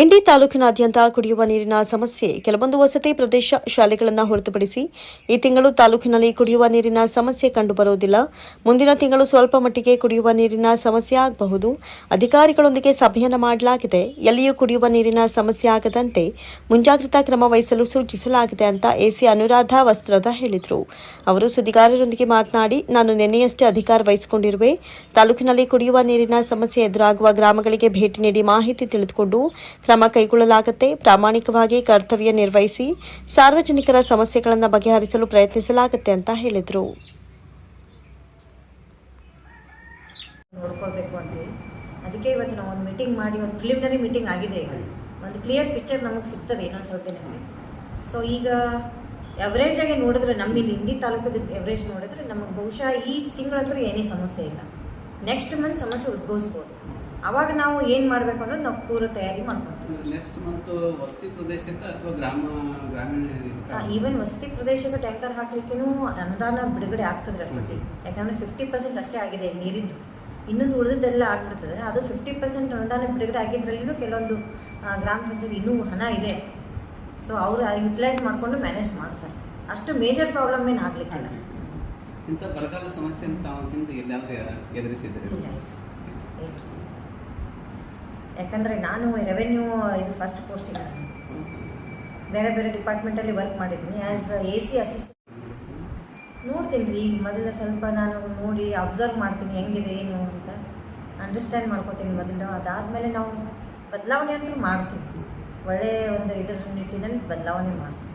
ಇಂಡಿ ತಾಲೂಕಿನಾದ್ಯಂತ ಕುಡಿಯುವ ನೀರಿನ ಸಮಸ್ಯೆ ಕೆಲವೊಂದು ವಸತಿ ಪ್ರದೇಶ ಶಾಲೆಗಳನ್ನು ಹೊರತುಪಡಿಸಿ ಈ ತಿಂಗಳು ತಾಲೂಕಿನಲ್ಲಿ ಕುಡಿಯುವ ನೀರಿನ ಸಮಸ್ಯೆ ಕಂಡುಬರುವುದಿಲ್ಲ ಮುಂದಿನ ತಿಂಗಳು ಸ್ವಲ್ಪ ಮಟ್ಟಿಗೆ ಕುಡಿಯುವ ನೀರಿನ ಸಮಸ್ಯೆ ಆಗಬಹುದು. ಅಧಿಕಾರಿಗಳೊಂದಿಗೆ ಸಭೆಯನ್ನು ಮಾಡಲಾಗಿದೆ. ಎಲ್ಲಿಯೂ ಕುಡಿಯುವ ನೀರಿನ ಸಮಸ್ಯೆ ಆಗದಂತೆ ಮುಂಜಾಗ್ರತಾ ಕ್ರಮ ವಹಿಸಲು ಸೂಚಿಸಲಾಗಿದೆ ಅಂತ ಎಸಿ ಅನುರಾಧ ವಸ್ತ್ರದ ಹೇಳಿದರು. ಅವರು ಸುದ್ದಿಗಾರರೊಂದಿಗೆ ಮಾತನಾಡಿ, ನಾನು ನಿನ್ನೆಯಷ್ಟೇ ಅಧಿಕಾರ ವಹಿಸಿಕೊಂಡಿರುವೆ. ತಾಲೂಕಿನಲ್ಲಿ ಕುಡಿಯುವ ನೀರಿನ ಸಮಸ್ಯೆ ಎದುರಾಗುವ ಗ್ರಾಮಗಳಿಗೆ ಭೇಟಿ ನೀಡಿ ಮಾಹಿತಿ ತಿಳಿದುಕೊಂಡು ಕ್ರಮ ಕೈಗೊಳ್ಳಲಾಗುತ್ತೆ. ಪ್ರಾಮಾಣಿಕವಾಗಿ ಕರ್ತವ್ಯ ನಿರ್ವಹಿಸಿ ಸಾರ್ವಜನಿಕರ ಸಮಸ್ಯೆಗಳನ್ನು ಬಗೆಹರಿಸಲು ಪ್ರಯತ್ನಿಸಲಾಗುತ್ತೆ ಅಂತ ಹೇಳಿದರು. ನೋಡ್ಕೊಳ್ಬೇಕು ಅಂತೇಳಿ ಅದಕ್ಕೆ ಇವತ್ತು ನಾವು ಒಂದು ಮೀಟಿಂಗ್ ಮಾಡಿ, ಒಂದು ಪ್ರಿಲಿಮಿನರಿ ಮೀಟಿಂಗ್ ಆಗಿದೆ ಈಗ. ಒಂದು ಕ್ಲಿಯರ್ ಪಿಕ್ಚರ್ ನಮಗೆ ಸಿಗ್ತದೆ ಇನ್ನೊಂದು ಸ್ವಲ್ಪ ನಿಮಗೆ ಸೊ ಈಗ ಎವರೇಜ್ ಆಗಿ ನೋಡಿದ್ರೆ ನಮ್ಮ ಇಲ್ಲಿ ಇಂಡಿ ತಾಲೂಕದ ಎವರೇಜ್ ನೋಡಿದ್ರೆ ನಮಗೆ ಬಹುಶಃ ಈ ತಿಂಗಳಂತೂ ಏನೇ ಸಮಸ್ಯೆ ಇಲ್ಲ. ನೆಕ್ಸ್ಟ್ ಮಂತ್ ಸಮಸ್ಯೆ ಉದ್ಭವಿಸ್ಬೋದು. ಅವಾಗ ನಾವು ಏನು ಮಾಡಬೇಕು ಅನ್ನೋದು ನಾವು ಪೂರ್ವ ತಯಾರಿ ಮಾಡ್ಕೊತೀವಿ. ನೆಕ್ಸ್ಟ್ ಮಂತ್ ವಸತಿ ಪ್ರದೇಶಕ್ಕೆ ಅಥವಾ ಗ್ರಾಮ ಗ್ರಾಮೀಣ ಇದಕ್ಕೆ? ಈವನ್ ವಸತಿ ಪ್ರದೇಶಕ್ಕೆ ಟ್ಯಾಂಕರ್ ಹಾಕ್ಲಿಕ್ಕೂ ಅನುದಾನ ಬಿಡುಗಡೆ ಆಗ್ತದೆ ಅಷ್ಟೊತ್ತಿ ಯಾಕಂದ್ರೆ ಫಿಫ್ಟಿ ಪರ್ಸೆಂಟ್ ಅಷ್ಟೇ ಆಗಿದೆ ನೀರಿಂದು. ಇನ್ನೊಂದು ಉಳಿದದ್ದೆಲ್ಲ ಆಗ್ಬಿಡ್ತದೆ. ಅದು ಫಿಫ್ಟಿ ಪರ್ಸೆಂಟ್ ಅನುದಾನ ಬಿಡುಗಡೆ ಆಗಿದ್ರಲ್ಲಿನೂ ಕೆಲವೊಂದು ಗ್ರಾಮ ಪಂಚಾಯತ್ ಇನ್ನೂ ಹಣ ಇದೆ. ಸೊ ಅವರು ಯುಟಿಲೈಸ್ ಮಾಡಿಕೊಂಡು ಮ್ಯಾನೇಜ್ ಮಾಡ್ತಾರೆ. ಅಷ್ಟು ಮೇಜರ್ ಪ್ರಾಬ್ಲಮ್ ಏನು ಆಗ್ಲಿಕ್ಕಿಲ್ಲ. ಇಂಥ ಬರಗಾಲ ಸಮಸ್ಯೆ ಅಂತ ತಾವು ಹಿಂದೆ ಎಲ್ಲಾದ್ರೂ ಎದುರಿಸಿದ್ರಿ ಇಲ್ಲ ಇಲ್ಲ. ಯಾಕಂದ್ರೆ ನಾನು ರೆವೆನ್ಯೂ ಇದು ಫಸ್ಟ್ ಪೋಸ್ಟಿಂಗ್ ಬೇರೆ ಬೇರೆ ಡಿಪಾರ್ಟ್ಮೆಂಟಲ್ಲಿ ವರ್ಕ್ ಮಾಡಿದ್ದೀನಿ. ಆ್ಯಸ್ ಎ ಸಿ ಅಸಿಸ್ಟೆಂಟ್ ನೋಡ್ತೀನಿ ರೀ ಮೊದಲ ಸ್ವಲ್ಪ ನಾನು ನೋಡಿ ಅಬ್ಸರ್ವ್ ಮಾಡ್ತೀನಿ ಹೆಂಗಿದೆ, ಏನು ಅಂತ. ಅಂಡರ್ಸ್ಟ್ಯಾಂಡ್ ಮಾಡ್ಕೋತೀನಿ ಮೊದಲು. ಅದಾದಮೇಲೆ ನಾವು ಬದಲಾವಣೆ ಅಂತೂ ಮಾಡ್ತೀವಿ. ಒಳ್ಳೆಯ ಒಂದು ಇದರ ನಿಟ್ಟಿನಲ್ಲಿ ಬದಲಾವಣೆ ಮಾಡ್ತೀವಿ.